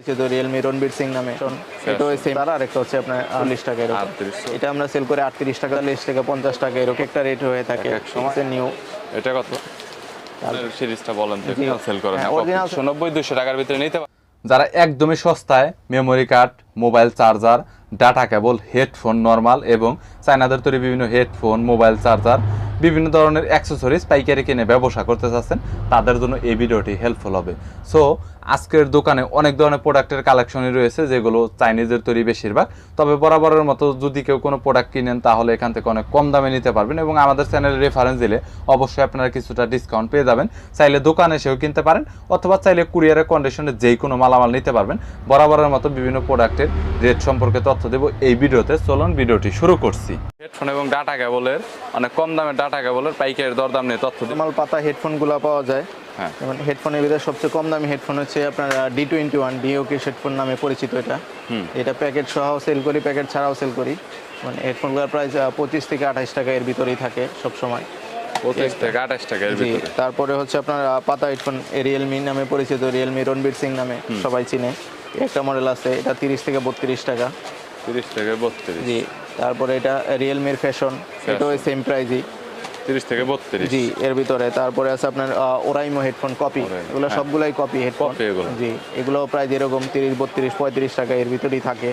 হচ্ছে তো রিয়েলমি রণবীর সিং নামে। এটা সেম আর একটা হচ্ছে আপনার চল্লিশ টাকা এরকম। এটা আমরা সেল করে আটত্রিশ টাকা চল্লিশ টাকা পঞ্চাশ টাকা এরকম একটা রেট হয়ে থাকে। এক এক সময়। নিউ এটা কত? সিরিজটা বলেন তো সেল করেন। original- একশো নব্বই দুশো টাকার ভিতরে নিতে যারা একদমই সস্তায় memory card mobile charger data cable headphone normal এবং চায়নাদের তৈরি বিভিন্ন হেডফোন মোবাইল চার্জার বিভিন্ন ধরনের অ্যাক্সেসরিজ পাইকারি কিনে ব্যবসা করতে চাচ্ছেন তাদের জন্য এই ভিডিওটি হেল্পফুল হবে। সো আজকের দোকানে অনেক ধরনের প্রোডাক্টের কালেকশনই রয়েছে যেগুলো চাইনিজের তৈরি বেশিরভাগ। তবে বরাবরের মতো যদি কেউ কোনো প্রোডাক্ট কিনেন তাহলে এখান থেকে অনেক কম দামে নিতে পারবেন এবং আমাদের চ্যানেলে রেফারেন্স দিলে অবশ্যই আপনারা কিছুটা ডিসকাউন্ট পেয়ে যাবেন। চাইলে দোকানে এসেও কিনতে পারেন অথবা চাইলে কুরিয়ারের কন্ডিশনে যেই কোনো মালামাল নিতে পারবেন। বরাবরের মতো বিভিন্ন প্রোডাক্টের রেট সম্পর্কে তথ্য দেবো এই ভিডিওতে। চলুন ভিডিওটি শুরু করছি। হেডফোন এবং ডাটা কেবলের অনেক কম দামে ডাটা কেবলের পাইকারি দরদাম নিয়ে তথ্য নর্মাল পাতা হেডফোনগুলো পাওয়া যায়। যেমন হেডফোনের ভিতরে সবচেয়ে কম দামি হেডফোন হচ্ছে আপনার ডি টোয়েন্টি ওয়ান ডিওকে হেডফোন নামে পরিচিত এটা। এটা প্যাকেট সহ সেল করি প্যাকেট ছাড়াও সেল করি। মানে হেডফোনগুলোর প্রাইস পঁচিশ থেকে আঠাশ টাকা এর ভিতরেই থাকে সব সময় পঁচিশ থেকে আঠাশ টাকার জি ভিতরে। তারপরে হচ্ছে আপনার পাতা হেডফোন রিয়েলমি নামে পরিচিত রিয়েলমি রণবীর সিং নামে সবাই চিনে। একটা মডেল আছে এটা তিরিশ থেকে বত্রিশ টাকা। তিরিশ থেকে বত্রিশ। জি তারপরে এটা রিয়েলমির ফ্যাশন এটাও সেম প্রাইজই তিরিশ থেকে বত্রিশ। জি এর ভিতরে। তারপরে আছে আপনার ওরাইমো হেডফোন কপি। এগুলো হ্যাঁ। সবগুলাই কপি হেডফোন। কপি এগুলো। জি এগুলো প্রায় যেরকম তিরিশ বত্রিশ পঁয়ত্রিশ টাকা এর ভিতরেই থাকে।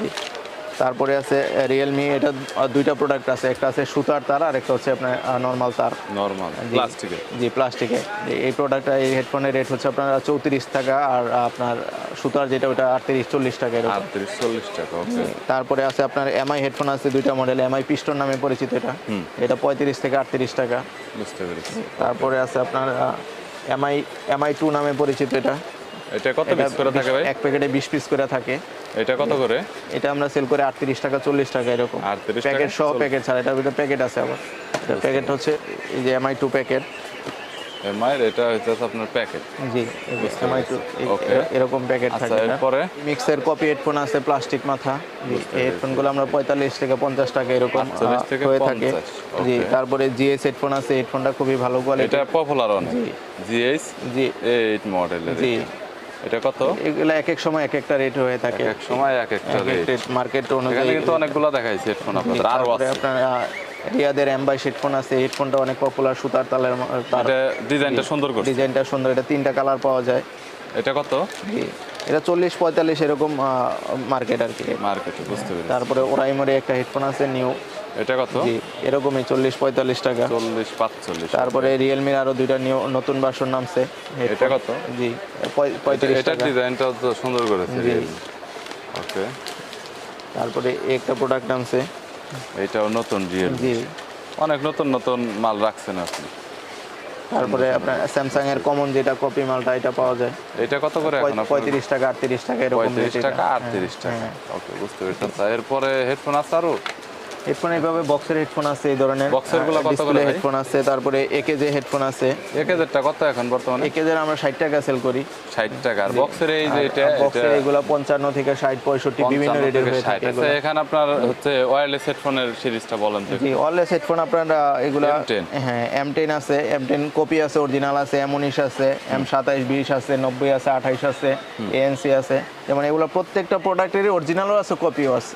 জি। তারপরে আছে রিয়েলমি এটা দুইটা প্রোডাক্ট আছে একটা আছে সুতার তার আর একটা হচ্ছে আপনার নর্মাল তার। নর্মাল জি। প্লাস্টিকের জি প্লাস্টিকে এই প্রোডাক্টটা এই হেডফোনের রেট হচ্ছে আপনার চৌত্রিশ টাকা আর আপনার সুতার যেটা ওটা আটত্রিশ চল্লিশ টাকা আটত্রিশ চল্লিশ টাকা তারপরে আছে আপনার এমআই হেডফোন আছে দুইটা মডেল এমআই পিস্টন নামে পরিচিত এটা। এটা পঁয়ত্রিশ থেকে আটত্রিশ টাকা। বুঝতে পেরেছি। তারপরে আছে আপনার এমআই এমআই টু নামে পরিচিত এটা। এটা কত এটা পিস করে থাকে ভাই? এক প্যাকেটে বিশ পিস করে থাকে। এটা কত করে? এটা আমরা সেল করে আটত্রিশ টাকা চল্লিশ টাকা এরকম। 38 প্যাকেট সহ প্যাকেট ছাড়া এটার ভিতরে প্যাকেট আছে আবার। এটা প্যাকেট হচ্ছে এই যে এমআই টু প্যাকেট। এমআই এটা হচ্ছে আপনার প্যাকেট। জি এমআই টু। এরকম প্যাকেট আচ্ছা থাকে এটা। এরপরে? মিক্সের কপি হেডফোন আছে প্লাস্টিক মাথা। হেডফোনগুলো আমরা পঁয়তাল্লিশ থেকে পঞ্চাশ টাকা এরকম 48 আহ, থেকে হয়ে থাকে। 50, জি. তারপরে জিএস হেডফোন আছে হেডফোনটা খুবই ভালো কোয়ালিটি এটা পপুলার অনেক জি। জিএস জি। এইট মডেলের জি। এটা কত? এগুলা এক এক সময় এক একটা রেট হয়ে থাকে। এক সময় এক একটা এক এক রেট মার্কেট অনুযায়ী কিন্তু অনেকগুলো দেখাইছে হেডফোন আপনাদের। আরও আছে। আপনার রিয়াদের এমবাই হেডফোন আছে। হেডফোনটা অনেক পপুলার সুতার তালের তার এটা ডিজাইনটা সুন্দর করছে। ডিজাইনটা সুন্দর। এটা তিনটা কালার পাওয়া যায়। এটা কত? এটা চল্লিশ পঁয়তাল্লিশ এরকম মার্কেট আর কি। মার্কেটে বুঝতে পেরেছি। তারপরে ওরাইমোরে একটা হেডফোন আছে নিউ এটা কত? জি এরকমই চল্লিশ পঁয়তাল্লিশ টাকা। চল্লিশ পাঁচচল্লিশ। তারপরে রিয়েলমির আরও দুইটা নিউ নতুন ভার্সন নামছে এটা কত? জি পঁয়- পঁয়ত্রিশ এটার ডিজাইনটা তো সুন্দর করেছে জি। ওকে তারপরে একটা প্রোডাক্ট নামছে। এটাও নতুন রিয়েল জি। অনেক নতুন নতুন মাল রাখছেন আপনি। তারপরে আপনার স্যামসাং এর কমন যেটা কপি মালটা এটা পাওয়া যায়। এটা কত করে এখন আপনার? পঁয়ত্রিশ টাকা আটত্রিশ টাকা এরকম পঁয়ত্রিশ rate এটা। টাকা আটত্রিশ টাকা। হ্যাঁ। ওকে বুঝতে পেরেছি। এরপরে হেডফোন আছে আরও? হেডফোন এইভাবে বক্সের হেডফোন আছে এই ধরনের। বক্সেরগুলো কত করে হেডফোন আছে তারপরে একে যে হেডফোন আছে। এক হাজারটা কত এখন বর্তমানে? একে যে আমরা ষাট টাকা সেল করি। ষাট টাকা। আর বক্সের এই যে এটা বক্সের এগুলো পঞ্চান্ন থেকে ষাট পঁয়ষট্টি বিভিন্ন 55 রেটের হয়ে থাকে আচ্ছা এখানে আপনার হচ্ছে ওয়্যারলেস হেডফোনের সিরিজটা বলেন তো জি ওয়ারলেস হেডফোন আপনারা এগুলা M10 হ্যাঁ এম টেন আছে এম টেন কপি আছে অরিজিনাল আছে এম উনিশ আছে এম সাতাইশ বিশ আছে নব্বই আছে আঠাইশ আছে এএনসি আছে। যেমন এগুলো প্রত্যেকটা প্রোডাক্টেরই অরিজিনালও আছে কপিও আছে।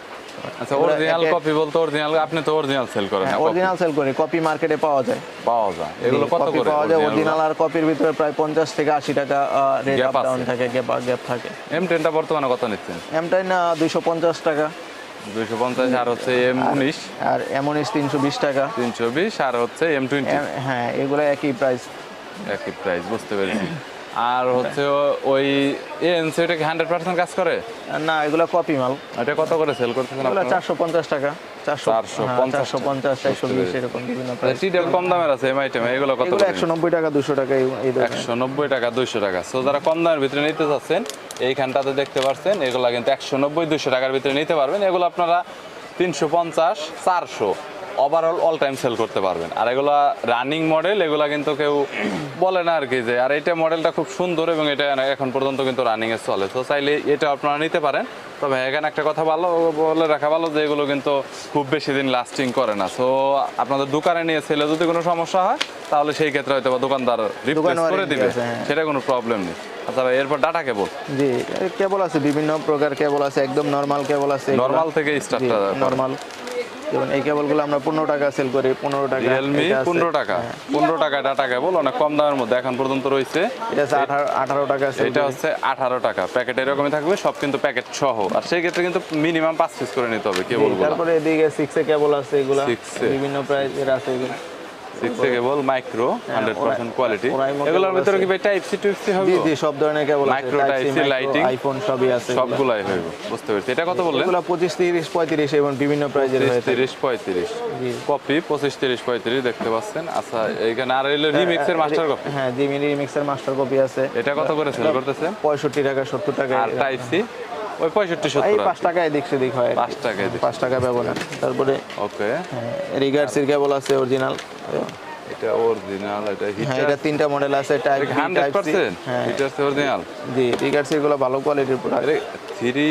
আচ্ছা অরিজিনাল কপি বলতে অরিজিনাল আপনি তো অরিজিনাল সেল করেন অরিজিনাল সেল করি কপি মার্কেটে পাওয়া যায়। পাওয়া যায়। এগুলো কত করে পাওয়া যায় অরিজিনাল আর কপির ভিতরে প্রায় পঞ্চাশ থেকে আশি টাকা রেট আপ ডাউন থাকে গ্যাপ গ্যাপ থাকে। এম টেনটা বর্তমানে কত নিচ্ছেন? টেন টাকা। আর হচ্ছে আর টাকা। আর হচ্ছে এম- হ্যাঁ এগুলো একই প্রাইস একই প্রাইস বুঝতে পেরেছি। আর হচ্ছে ওই এএনসি এটা কি হান্ড্রেড পার্সেন্ট কাজ করে? না এগুলো কপি মাল। এটা কত করে সেল করতেছেন এগুলো আপনারা? চারশো পঞ্চাশ টাকা। চারশো 450 চারশো পঞ্চাশ চারশো বিশ এরকম বিভিন্ন টিটেল কম দামের আছে এম আইটেম এগুলো কত একশো নব্বই টাকা দুশো টাকা। একশো নব্বই টাকা দুইশো টাকা। সো যারা কম দামের ভিতরে নিতে চাচ্ছেন এইখানটাতে দেখতে পাচ্ছেন এগুলো কিন্তু একশো নব্বই দুশো টাকার ভিতরে নিতে পারবেন। এগুলো আপনারা তিনশো পঞ্চাশ চারশো ওভারঅল অল টাইম সেল করতে পারবেন। আর এগুলা রানিং মডেল এগুলা কিন্তু কেউ বলে না আর কি যে আর এটা মডেলটা খুব সুন্দর এবং এটা এখন পর্যন্ত কিন্তু রানিং এ চলে। তো চাইলে এটা আপনারা নিতে পারেন। তবে এখানে একটা কথা ভালো বলে রাখা ভালো যে এগুলো কিন্তু খুব বেশি দিন লাস্টিং করে না। সো আপনাদের দোকানে নিয়ে সেলে যদি কোনো সমস্যা হয় তাহলে সেই ক্ষেত্রে হয়তো বা দোকানদার রিপ্লেস করে দিবে। হ্যাঁ। সেটা কোনো প্রবলেম নেই। আচ্ছা ভাই এরপর ডাটা কেবল জি কেবল আছে বিভিন্ন প্রকার কেবল আছে একদম নর্মাল কেবল আছে নর্মাল থেকে স্টার্টটা নর্মাল যেমন এই কেবলগুলো আমরা পনেরো টাকা সেল করি পনেরো টাকা রিয়েলমি পনেরো টাকা। হ্যাঁ, পনেরো টাকা ডাটা কেবল অনেক কম দামের মধ্যে এখন পর্যন্ত রয়েছে। এটা আঠারো টাকা এটা হচ্ছে আঠারো টাকা। প্যাকেট এরকমই থাকবে সব কিন্তু প্যাকেট সহ। আর সেই ক্ষেত্রে কিন্তু মিনিমাম পাঁচ পিস করে নিতে হবে কেবল তারপরে এদিকে সিক্সে কেবল আছে এগুলা। বিভিন্ন প্রাইসের আছে এগুলো। Six cable micro hundred percent quality এগুলোর ভিতরে কি ভাই টাইপ সি টুইপ সি হবে? জি জি সব ধরনের কেবল আছে Micro Type C, আইফোন সবই আছে সবগুলাই হইবে বুঝতে পেরেছি। এটা কত বললেন? এগুলো পঁচিশ তিরিশ পঁয়ত্রিশ এবং বিভিন্ন প্রাইজের হয়ে থাকে। তিরিশ জি। কপি পঁচিশ তিরিশ পঁয়ত্রিশ দেখতে পাচ্ছেন। আচ্ছা এইখানে আর এলো রিমিক্সের মাস্টার কপি হ্যাঁ রিমিক্সের মাস্টার কপি আছে। এটা কত করে সেল করতেছে? পঁয়ষট্টি টাকা সত্তর টাকা আর টাইপ সি ওই পঁয়ষট্টি সত্তর পাঁচ টাকা এদিক সেদিক হয় পাঁচ টাকায় পাঁচ টাকা ব্যবধান। তারপরে ওকে রিগার্সের কেবল আছে অরিজিনাল এটা অরিজিনাল এটা হ্যাঁ হিটার এটা তিনটা মডেল আছে type B hundred type C percent হ্যাঁ। হিটার অরিজিনাল জি রিগার্সেরগুলো ভালো কোয়ালিটির প্রোডাক্ট আরে থ্রি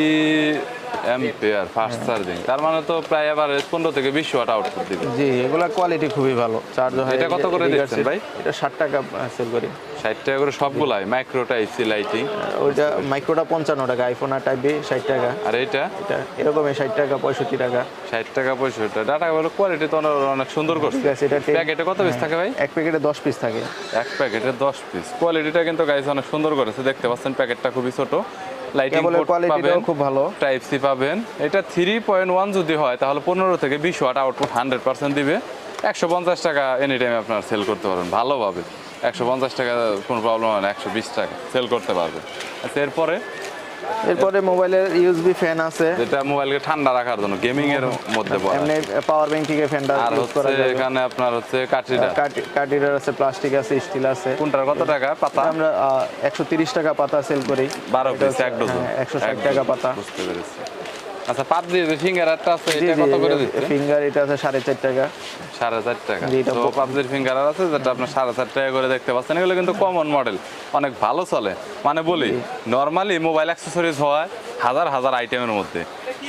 অ্যাম্পিয়ার ফাস্ট চার্জিং তার মানে তো প্রায় আবার পনেরো থেকে বিশ ওয়াট আউটপুট দিবে। জি এগুলা কোয়ালিটি খুবই ভালো। চার্জ হয় এটা কত করে দিচ্ছেন ভাই? এটা ষাট টাকা সেল করি। ষাট টাকা করে সবগুলাই মাইক্রো টাইপ সি লাইটিং ওইটা মাইক্রোটা পঞ্চান্ন টাকা আইফোন আর টাইপ বি ষাট টাকা। আর এটা এটা এরকমই ষাট টাকা পঁয়ষট্টি টাকা। ষাট টাকা পঁয়ষট্টি ডাটা বলে কোয়ালিটি তো অনেক- সুন্দর করছে। ঠিক আছে এটা প্যাকেটে কত পিস থাকে ভাই? এক প্যাকেটে দশ পিস থাকে। এক প্যাকেটে দশ পিস কোয়ালিটিটা কিন্তু গাইস অনেক সুন্দর করেছে দেখতে পাচ্ছেন প্যাকেটটা খুবই ছোট। লাইটিং কোয়ালিটিটাও খুব ভালো। টাইপ সি পাবেন। এটা থ্রি পয়েন্ট ওয়ান যদি হয় তাহলে পনেরো থেকে বিশ ওয়াট আউটপুট হান্ড্রেড পার্সেন্ট দিবে। একশো পঞ্চাশ টাকা এনি টাইম আপনার সেল করতে পারবেন। ভালোভাবে। একশো পঞ্চাশ টাকা কোনো প্রবলেম হয় না একশো বিশ টাকা সেল করতে পারবেন। আচ্ছা এরপরে এরপরে মোবাইলের ইউএসবি ফ্যান আছে। যেটা মোবাইলকে ঠান্ডা রাখার জন্য গেমিং এর মধ্যে পড়ে এমনি পাওয়ার ব্যাংক থেকে ফ্যানটা আর ইউজ করা হচ্ছে যাবে। এখানে আপনার হচ্ছে কাটিটা কাটিটার আছে প্লাস্টিক আছে স্টিল আছে। কোনটার কত টাকা পাতা? আমরা একশো তিরিশ টাকা পাতা সেল করি। বারো এটা পিস এক ডজন হ্যাঁ, 160 টাকা পাতা। বুঝতে পেরেছি। আচ্ছা পাবজি যে ফিঙ্গার একটা আছে এটা কত করে দিচ্ছে ফিঙ্গার এটা আছে সাড়ে চার টাকা। সাড়ে চার টাকা। জি, এটা তো পাবজির ফিঙ্গার আছে যেটা আপনার সাড়ে চার টাকা করে দেখতে পাচ্ছেন। এগুলো কিন্তু কমন মডেল অনেক ভালো চলে। মানে বলি নর্মালি মোবাইল অ্যাক্সেসরিজ হয় হাজার হাজার আইটেমের মধ্যে।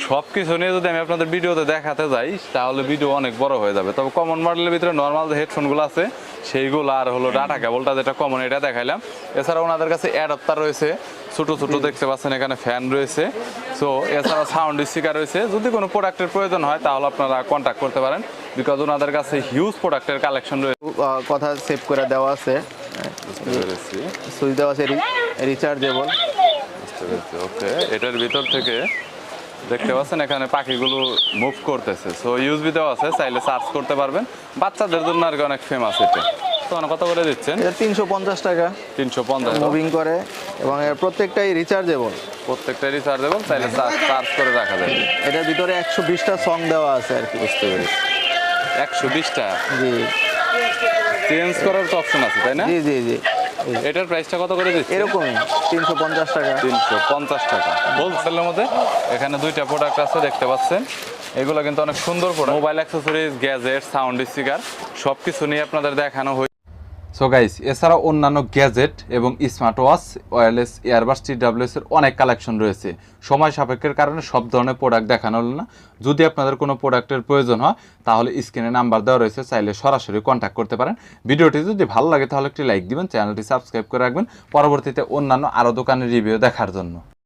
সব কিছু নিয়ে যদি আমি আপনাদের ভিডিওতে দেখাতে যাই তাহলে ভিডিও অনেক বড় হয়ে যাবে। তবে কমন মডেলের ভিতরে নর্মাল যে হেডফোনগুলো আছে সেইগুলো আর হলো ডাটা কেবলটা যেটা কমন এটা দেখাইলাম। এছাড়া ওনাদের কাছে অ্যাডাপ্টার রয়েছে ছোট ছোট দেখতে পাচ্ছেন এখানে ফ্যান রয়েছে। সো এছাড়া সাউন্ড স্পিকার রয়েছে। যদি কোনো প্রোডাক্টের প্রয়োজন হয় তাহলে আপনারা কন্ট্যাক্ট করতে পারেন। বিকজ ওনাদের কাছে হিউজ প্রোডাক্টের কালেকশন রয়েছে। কথা সেভ করে দেওয়া আছে। সুইচ দেওয়া আছে রিচার্জেবল ওকে এটার ভিতর থেকে দেখতে পাচ্ছেন এখানে পাখিগুলো মুভ করতেছে। সো ইউজবি দেওয়া আছে চাইলে সার্চ করতে পারবেন। বাচ্চাদের জন্য আর কি অনেক ফেমাস এটা। তো মানে কত করে দিচ্ছেন? তিনশো পঞ্চাশ টাকা। তিনশো পঞ্চাশ মুভিং করে এবং এর প্রত্যেকটাই রিচার্জেবল প্রত্যেকটা রিচার্জেবল চাইলে চার্জ করে রাখা যাবে এটার ভিতরে একশো বিশটা সং দেওয়া আছে আর কি। বুঝতে পেরেছি। একশো বিশটা? জি। চেঞ্জ করার তো অপশন আছে তাই না? জি জি জি। এটার প্রাইসটা কত করে দিচ্ছি এরকমই তিনশো পঞ্চাশ টাকা। তিনশো পঞ্চাশ টাকা। হোলসেলের মধ্যে এখানে দুইটা প্রোডাক্ট আছে দেখতে পাচ্ছেন। এগুলো কিন্তু অনেক সুন্দর product mobile accessories gadget sound speaker সবকিছু নিয়ে আপনাদের দেখানো হয়েছে। সো গাইস এছাড়াও অন্যান্য গ্যাজেট এবং স্মার্ট ওয়াচ ওয়্যারলেস ইয়ারবাস টি এর অনেক কালেকশন রয়েছে। সময় সাপেক্ষের কারণে সব ধরনের প্রোডাক্ট দেখানো হলো না। যদি আপনাদের কোনো প্রোডাক্টের প্রয়োজন হয়, তাহলে স্ক্রিনে নাম্বার দেওয়া রয়েছে, চাইলে সরাসরি কন্ট্যাক্ট করতে পারেন। ভিডিওটি যদি ভালো লাগে, তাহলে একটি লাইক দিবেন, চ্যানেলটি সাবস্ক্রাইব করে রাখবেন। পরবর্তীতে অন্যান্য আরও দোকানের রিভিউ দেখার জন্য।